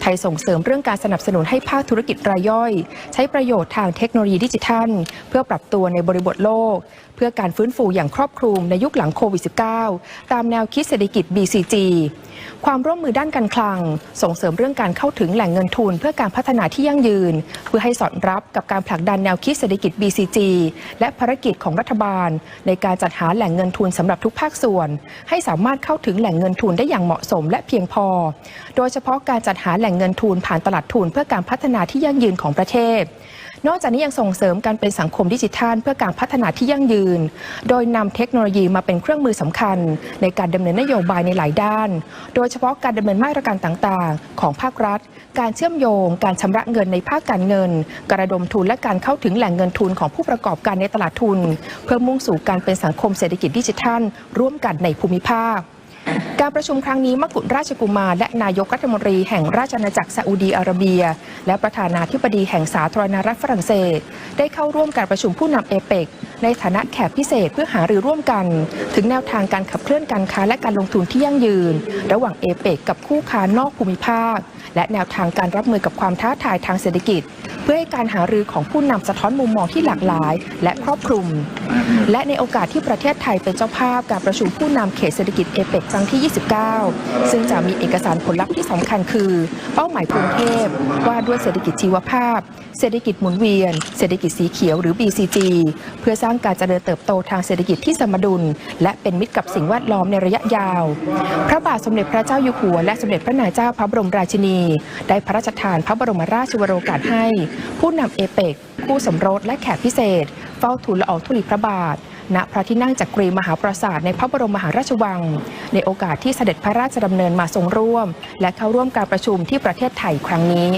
ไทยส่งเสริมเรื่องการสนับสนุนให้ภาคธุรกิจรายย่อย ใช้ประโยชน์ทางเทคโนโลยีดิจิทัล เพื่อปรับตัวในบริบทโลก เพื่อการฟื้นฟูอย่างครอบคลุมในยุคหลังโควิด -19 ตามแนวคิดเศรษฐกิจ BCG ความร่วมมือด้านการคลัง ส่งเสริมเรื่องการเข้าถึงแหล่งเงินทุนเพื่อการพัฒนาที่ยั่งยืน เพื่อให้สอดรับกับการผลักดันแนวคิดเศรษฐกิจ BCG และภารกิจของรัฐบาล ในการจัดหาแหล่งเงินทุนสำหรับทุกภาคส่วน ให้สามารถเข้าถึงแหล่งเงินทุนได้อย่างเหมาะสมและเพียงพอ โดยเฉพาะการจัดหาแหล่งเงินทุนผ่านตลาดทุนเพื่อการพัฒนาที่ยั่งยืนของประเทศนอกจากนี้ยังส่งเสริมการเป็นสังคมดิจิทัล เพื่อการพัฒนาที่ยั่งยืน โดยนำเทคโนโลยีมาเป็นเครื่องมือสำคัญ ในการดำเนินนโยบายในหลายด้าน โดยเฉพาะการดำเนินมาตรการต่างๆ ของภาครัฐ การเชื่อมโยง การชำระเงินในภาคการเงินการระดมทุนและการเข้าถึงแหล่งเงินทุนของผู้ประกอบการในตลาดทุน เพื่อมุ่งสู่การเป็นสังคมเศรษฐกิจดิจิทัล ร่วมกันในภูมิภาค การประชุมครั้งนี้มกุฎราชกุมารและนายกรัฐมนตรีแห่งราชอาณาจักรซาอุดีอาระเบีย และประธานาธิบดีแห่งสาธารณรัฐฝรั่งเศส ได้เข้าร่วมการประชุมผู้นำเอเปกในฐานะแขกพิเศษเพื่อหารือร่วมกัน ถึงแนวทางการขับเคลื่อนการค้าและการลงทุนที่ยั่งยืน ระหว่างเอเปกกับคู่ค้านอกภูมิภาค และแนวทางการรับมือกับความท้าทายทางเศรษฐกิจ พื่อให้การหารือของผู้นำสะท้อนมุมมองที่หลากหลาย และครอบคลุม และในโอกาสที่ประเทศไทยเป็นเจ้าภาพการประชุมผู้นำเขตเศรษฐกิจเอเปกครั้งที่ 29 ซึ่งจะมีเอกสารผลลัพธ์ที่สำคัญคือ เป้าหมายกรุงเทพว่าด้วยเศรษฐกิจชีวภาพ เศรษฐกิจหมุนเวียน เศรษฐกิจสีเขียวหรือ BCG เพื่อสร้างการเจริญเติบโตทางเศรษฐกิจที่สมดุล และเป็นมิตรกับสิ่งแวดล้อมในระยะยาว พระบาทสมเด็จพระเจ้าอยู่หัวและสมเด็จพระนางเจ้าพระบรมราชินี ได้พระราชทานพระบรมราชวโรกาสให้ผู้นำเอเปกผู้สมรสและแขกพิเศษ เฝ้าทูลละอองธุลีพระบาท ณพระที่นั่งจักรีมหาปราสาทในพระบรมมหาราชวัง ในโอกาสที่เสด็จพระราชดำเนินมาทรงร่วม และเข้าร่วมการประชุมที่ประเทศไทยครั้งนี้